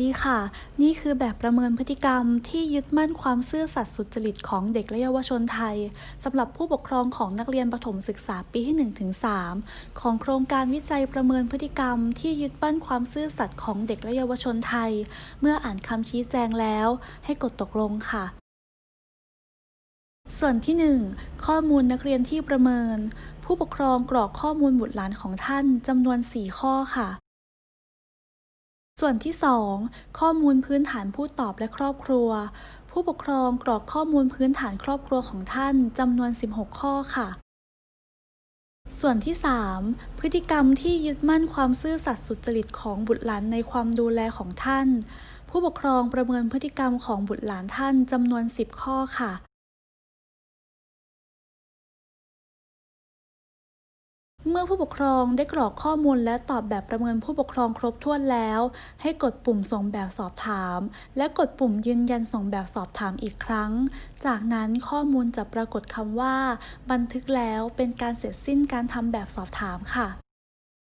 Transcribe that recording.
ดีค่ะ นี่คือแบบประเมินพฤติกรรมที่ยึดมั่นความซื่อสัตย์สุจริตของเด็กและเยาวชนไทยสำหรับผู้ปกครองของนักเรียนประถมศึกษาปีที่ 1-3 ของโครงการวิจัยประเมินพฤติกรรมที่ยึดมั่นความซื่อสัตย์ของเด็กและเยาวชนไทย เมื่ออ่านคำชี้แจงแล้ว ให้กดตกลงค่ะส่วนที่ 1 ข้อมูลนักเรียนที่ประเมิน ผู้ปกครองกรอกข้อมูลบุตรหลานของท่านจำนวน 4 ข้อค่ะ ส่วนที่ 2 ข้อมูลพื้นฐานผู้ตอบและครอบครัว ผู้ปกครองกรอกข้อมูลพื้นฐานครอบครัวของท่านจำนวน 16 ข้อค่ะ ส่วนที่ 3 พฤติกรรมที่ยึดมั่นความซื่อสัตย์สุจริตของบุตรหลานในความดูแลของท่าน ผู้ปกครองประเมินพฤติกรรมของบุตรหลานท่านจำนวน 10 ข้อค่ะ เมื่อผู้ปกครองได้กรอกข้อมูลและตอบแบบประเมินผู้ปกครองครบถ้วนแล้ว ให้กดปุ่มส่งแบบสอบถาม และกดปุ่มยืนยันส่งแบบสอบถามอีกครั้ง จากนั้นข้อมูลจะปรากฏคำว่า บันทึกแล้วเป็นการเสร็จสิ้นการทำแบบสอบถามค่ะ